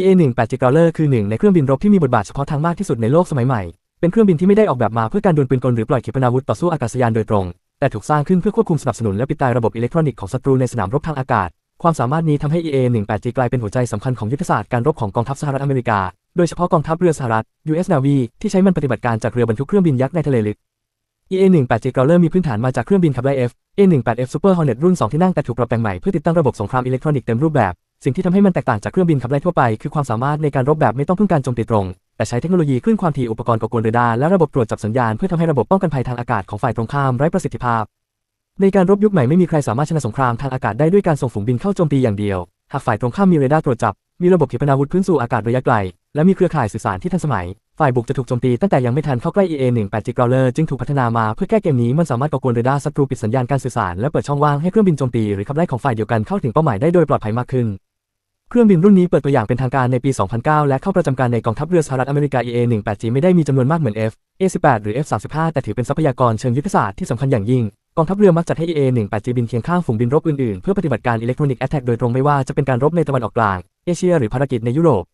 EA-18 Growler คือหนึ่งในเครื่องบินรบที่มีบทบาทเฉพาะทางมากที่สุดในโลกสมัยใหม่ เป็นเครื่องบินที่ไม่ได้ออกแบบมาเพื่อการดวลปืนกลหรือปล่อยขีปนาวุธต่อสู้อากาศยานโดยตรง แต่ถูกสร้างขึ้นเพื่อควบคุมสนับสนุนและปิดตายระบบอิเล็กทรอนิกส์ของศัตรูในสนามรบทางอากาศ ความสามารถนี้ทำให้ EA-18G กลายเป็นหัวใจสำคัญของยุทธศาสตร์การรบของกองทัพสหรัฐอเมริกา โดยเฉพาะกองทัพเรือสหรัฐ US Navy ที่ใช้มันปฏิบัติการจากเรือบรรทุกเครื่องบินยักษ์ในทะเลลึก EA-18G Growler มีพื้นฐานมาจากเครื่องบินขับไล่ F A-18F Super Hornet รุ่น 2 ที่นั่งแต่ถูกปรับแต่งใหม่เพื่อติดตั้งระบบสงครามอิเล็กทรอนิกส์เต็มรูปแบบ สิ่งที่ทำให้มันแตกต่างจากเครื่องบินขับไล่ทั่วไป คือความสามารถในการรบแบบไม่ต้องพึ่งการโจมตีตรง แต่ใช้เทคโนโลยีคลื่นความถี่อุปกรณ์ก่อกวนเรดาร์และระบบตรวจจับสัญญาณเพื่อทำให้ระบบป้องกันภัยทางอากาศของฝ่ายตรงข้ามไร้ประสิทธิภาพ ในการรบยุคใหม่ไม่มีใครสามารถชนะสงครามทางอากาศได้ด้วยการส่งฝูงบินเข้าโจมตีอย่างเดียว หากฝ่ายตรงข้ามมีเรดาร์ตรวจจับ มีระบบขีปนาวุธพื้นสู่อากาศระยะไกล และมีเครือข่ายสื่อสารที่ทันสมัย ฝ่ายบุกจะถูกโจมตีตั้งแต่ยังไม่ทันเข้าใกล้ EA-18G Growler จึงถูกพัฒนามาเพื่อแก้เกมนี้มันสามารถก่อกวนเรดาร์ศัตรูปิดสัญญาณการสื่อสารและเปิดช่องว่างให้เครื่องบินโจมตีหรือขับไล่ของฝ่ายเดียวกันเข้าถึงเป้าหมายได้โดยปลอดภัยมากขึ้น เครื่องบินรุ่นนี้เปิดตัวอย่างเป็นทางการในปี 2009 และเข้าประจำการในกองทัพเรือสหรัฐอเมริกา EA-18G ไม่ได้มีจำนวนมากเหมือน F A-18 หรือ F-35 แต่ถือเป็นทรัพยากรเชิงยุทธศาสตร์ที่สำคัญอย่างยิ่ง กองทัพเรือมักจัดให้ EA-18G บินเคียงข้างฝูงบินรบอื่นๆ เพื่อปฏิบัติการอิเล็กทรอนิกส์แอตแทกโดยตรงไม่ว่าจะเป็นการรบในตะวันออกกลาง เอเชียหรือภารกิจในยุโรป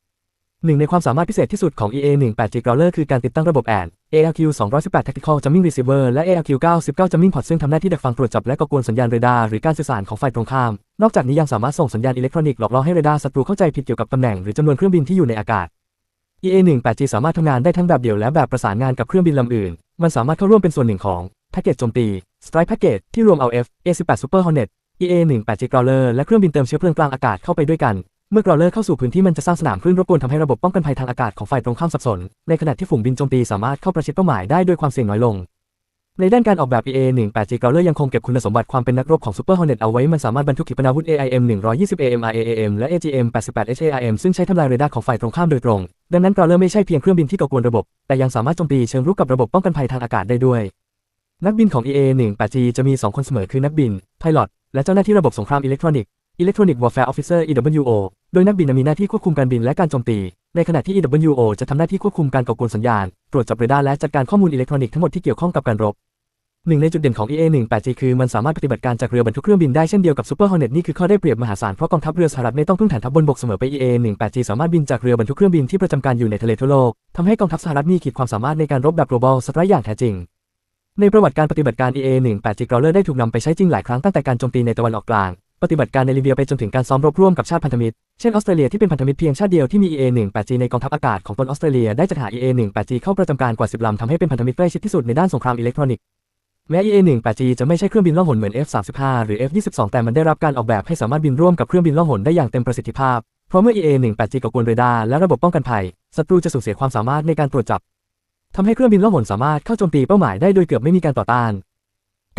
หนึ่งในความสามารถพิเศษที่สุดของ EA-18G Growler คือการติดตั้งระบบ AN ARQ 218 Tactical Jamming Receiver และ ARQ 99 Jamming Pod ซึ่งทำหน้าที่ดักฟังตรวจจับและก่อกวนสัญญาณเรดาร์หรือการสื่อสารของฝ่ายตรงข้าม นอกจากนี้ยังสามารถส่งสัญญาณอิเล็กทรอนิกส์หลอกล่อให้เรดาร์ศัตรูเข้าใจผิดเกี่ยวกับตำแหน่งหรือจำนวนเครื่องบินที่อยู่ในอากาศ EA-18G สามารถทำงานได้ทั้งแบบเดี่ยวและแบบประสานงานกับเครื่องบินลำอื่น มันสามารถเข้าร่วมเป็นส่วนหนึ่งของแพ็กเกจโจมตี Strike Package ที่รวมเอา F A-18 Super Hornet EA-18G Growler และเครื่องบินเติมเชื้อเพลิงกลางอากาศเข้าไปด้วยกัน เมื่อกรอเลอร์เข้าสู่พื้นที่มันจะสร้างสนามคลื่นรบกวนทำให้ระบบป้องกันภัยทางอากาศของฝ่ายตรงข้ามสับสน ในขณะที่ฝูงบินโจมตีสามารถเข้าประชิดเป้าหมายได้ด้วยความเสี่ยงน้อยลง ในด้านการออกแบบ EA-18G Growler ยังคงเก็บคุณสมบัติความเป็นนักรบของ Super Hornet เอาไว้ มันสามารถบรรทุกขีปนาวุธ AIM 120 AMRAAM และ AGM 88 HARM ซึ่งใช้ทำลายเรดาร์ของฝ่ายตรงข้ามโดยตรง ดังนั้น Growler ไม่ใช่เพียงเครื่องบินที่ก่อกวนระบบ แต่ยังสามารถโจมตีเชิงรุกกับระบบป้องกันภัยทางอากาศได้ด้วย นักบินของ EA-18G จะมี 2 คนเสมอคือนักบิน Pilot และเจ้าหน้าที่ระบบสงครามอิเล็กทรอนิกส์ Electronic Warfare Officer EWO โดยนักบินมีหน้าที่ควบคุมการบินและการโจมตี ในขณะที่ EWO จะทำหน้าที่ควบคุมการก่อกวนสัญญาณ ตรวจจับเรดาร์และจัดการข้อมูลอิเล็กทรอนิกส์ทั้งหมดที่เกี่ยวข้องกับการรบหนึ่งในจุดเด่นของ EA-18G คือมันสามารถปฏิบัติการจากเรือบรรทุกเครื่องบินได้เช่นเดียวกับ Super Hornet นี่คือข้อได้เปรียบมหาศาลเพราะกองทัพเรือสหรัฐไม่ต้องพึ่งฐานทัพบนบกเสมอไป EA-18G สามารถบินจากเรือบรรทุกเครื่องบินที่ประจำการอยู่ในทะเลทั่วโลกทำให้กองทัพสหรัฐมีขีดความสามารถในการรบแบบ global strike อย่างแท้จริง ในประวัติการปฏิบัติการ EA-18G Growler ได้ถูกนำไปใช้จริงหลายครั้งตั้งแต่การโจมตีในตะวันออกกลาง ปฏิบัติการในลิเบียไปจนถึงการซ้อมรบร่วมกับชาติพันธมิตร เช่นออสเตรเลียที่เป็นพันธมิตรเพียงชาติเดียวที่มี EA-18G ในกองทัพอากาศของตนออสเตรเลียได้จัดหา EA-18G เข้าประจำการกว่า 10 ลำทำให้เป็นพันธมิตรใกล้ชิดที่สุดในด้านสงครามอิเล็กทรอนิกส์ แม้ EA-18G จะไม่ใช่เครื่องบินล่องหนเหมือน F-35 หรือ F-22 แต่มันได้รับการออกแบบให้สามารถบินร่วมกับเครื่องบินล่องหนได้อย่างเต็มประสิทธิภาพ เพราะเมื่อ EA-18G ก่อกวนเรดาร์และระบบป้องกันภัยศัตรูจะสูญเสียความสามารถในการตรวจจับทำให้เครื่องบินล่องหนสามารถเข้าโจมตีเป้าหมายได้โดยเกือบไม่มีการต่อต้าน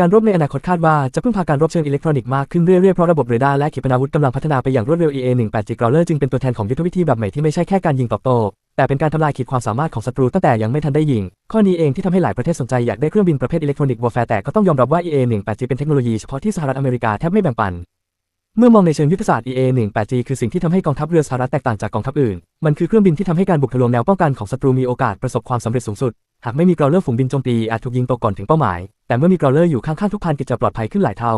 การรบในอนาคตคาดว่าจะพึ่งพาการรบเชิงอิเล็กทรอนิกส์มากขึ้นเรื่อยๆ เพราะระบบเรดาร์และขีปนาวุธกำลังพัฒนาไปอย่างรวดเร็ว EA-18G Growler จึงเป็นตัวแทนของยุทธวิธีแบบใหม่ที่ไม่ใช่แค่การยิงตอบโต้ แต่เป็นการทำลายขีดความสามารถของศัตรูตั้งแต่ยังไม่ทันได้ยิง ข้อนี้เองที่ทำให้หลายประเทศสนใจอยากได้เครื่องบินประเภทอิเล็กทรอนิกส์วอร์แฟร์แต่ก็ต้องยอมรับว่า EA-18G เป็นเทคโนโลยีเฉพาะที่สหรัฐอเมริกาแทบไม่แบ่งปันเมื่อมองในเชิงยุทธศาสตร์ EA-18G คือสิ่งที่ทำให้กองทัพเรือสหรัฐแตกต่างจากกองทัพอื่น มันคือเครื่องบินที่ทำให้การบุกทะลวงแนวป้องกันของศัตรูมีโอกาสประสบความสำเร็จสูงสุด หากไม่มีกราวเลอร์ฝูงบินโจมตีอาจถูกยิงตกก่อนถึงเป้าหมาย แต่เมื่อมีกราวเลอร์อยู่ข้างๆทุกพันกิจจะปลอดภัยขึ้นหลายเท่า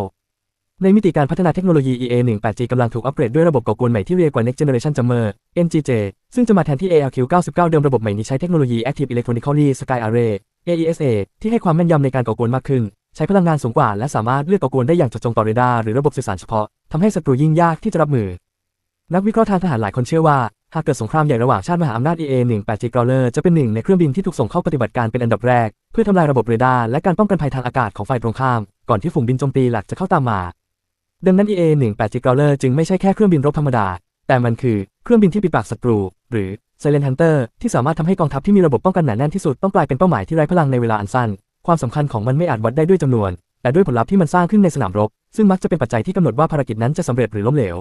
ในมิติการพัฒนาเทคโนโลยี EA-18G กำลังถูกอัปเกรดด้วยระบบก่อกวนใหม่ที่เรียกว่า Next Generation Jammer NGJ ซึ่งจะมาแทนที่ ARQ99 เดิมระบบใหม่นี้ใช้เทคโนโลยี Active Electronically Sky Array AESA ที่ให้ความแม่นยำในการก่อกวนมากขึ้น ใช้พลังงานสูงกว่า และสามารถเลือกก่อกวนได้อย่างเจาะจงต่อเรดาร์หรือระบบสื่อสารเฉพาะทำให้ศัตรูยิ่งยากที่จะรับมือ นักวิเคราะห์ทางทหารหลายคนเชื่อว่า หากเกิดสงครามใหญ่ระหว่างชาติมหาอำนาจ EA-18G Growler จะเป็นหนึ่งในเครื่องบินที่ถูกส่งเข้าปฏิบัติการเป็นอันดับแรก เพื่อทำลายระบบเรดาร์และการป้องกันภัยทางอากาศของฝ่ายตรงข้าม ก่อนที่ฝูงบินโจมตีหลักจะเข้าตามมา ดังนั้น EA-18G Growler จึงไม่ใช่แค่เครื่องบินรบธรรมดา แต่มันคือเครื่องบินที่ปิดปากศัตรู หรือ Silent Hunter ที่สามารถทำให้กองทัพที่มีระบบป้องกันหนาแน่นที่สุดต้องกลายเป็นเป้าหมายที่ไร้พลังในเวลาอันสั้น ความสำคัญของมันไม่อาจวัดได้ด้วยจำนวน แต่ด้วยผลลัพธ์ที่มันสร้างขึ้นในสนามรบ ซึ่งมักจะเป็นปัจจัยที่กำหนดว่าภารกิจนั้นจะสำเร็จหรือล้มเหลว